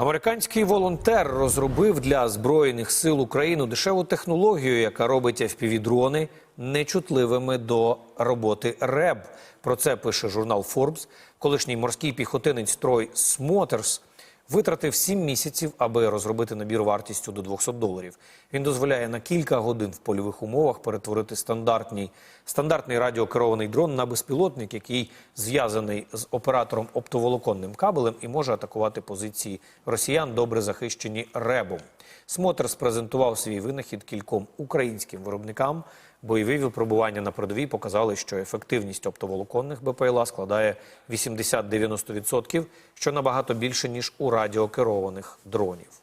Американський волонтер розробив для збройних сил України дешеву технологію, яка робить FPV-дрони нечутливими до роботи РЕБ. Про це пише журнал Forbes. Колишній морський піхотинець Трой Смотерс витратив 7 місяців, аби розробити набір вартістю до 200 доларів. Він дозволяє на кілька годин в польових умовах перетворити стандартний, стандартний радіокерований дрон на безпілотник, який зв'язаний з оператором оптоволоконним кабелем і може атакувати позиції росіян, добре захищені ребом. Смотерс презентував свій винахід кільком українським виробникам. Бойові випробування на передовій показали, що ефективність оптоволоконних БПЛА складає 80-90%, що набагато більше, ніж у радіокерованих дронів.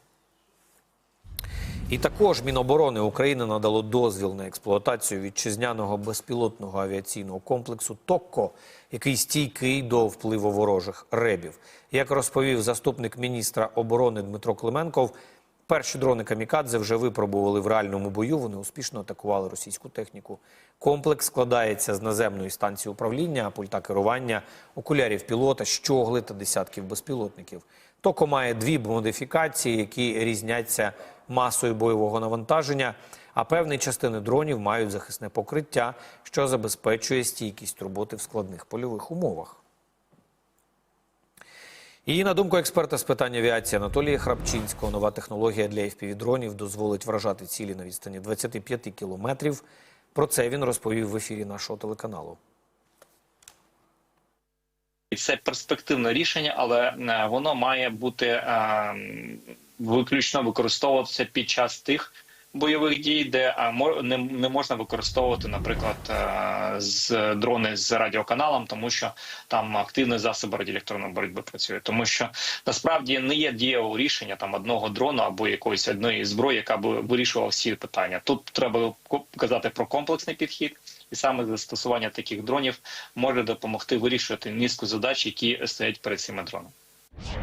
І також Міноборони України надало дозвіл на експлуатацію вітчизняного безпілотного авіаційного комплексу ТОККО, який стійкий до впливу ворожих ребів. Як розповів заступник міністра оборони Дмитро Клименков, перші дрони камікадзе вже випробували в реальному бою. Вони успішно атакували російську техніку. Комплекс складається з наземної станції управління, пульта керування, окулярів пілота, щогли та десятків безпілотників. Токо має дві модифікації, які різняться масою бойового навантаження, а певні частини дронів мають захисне покриття, що забезпечує стійкість роботи в складних польових умовах. І на думку експерта з питань авіації Анатолія Храпчинського, нова технологія для FPV-дронів дозволить вражати цілі на відстані 25 кілометрів. Про це він розповів в ефірі нашого телеканалу. Це перспективне рішення, але е, воно має бути е, виключно використовуватися під час тих бойових дій, де мо- не, можна використовувати, наприклад, е, з дрони з радіоканалом, тому що там активний засіб радіоелектронної боротьби працює. Тому що насправді не є дієвого рішення там одного дрону або якоїсь одної зброї, яка б вирішувала всі питання. Тут треба казати про комплексний підхід. І саме застосування таких дронів може допомогти вирішувати низку задач, які стоять перед цими дронами.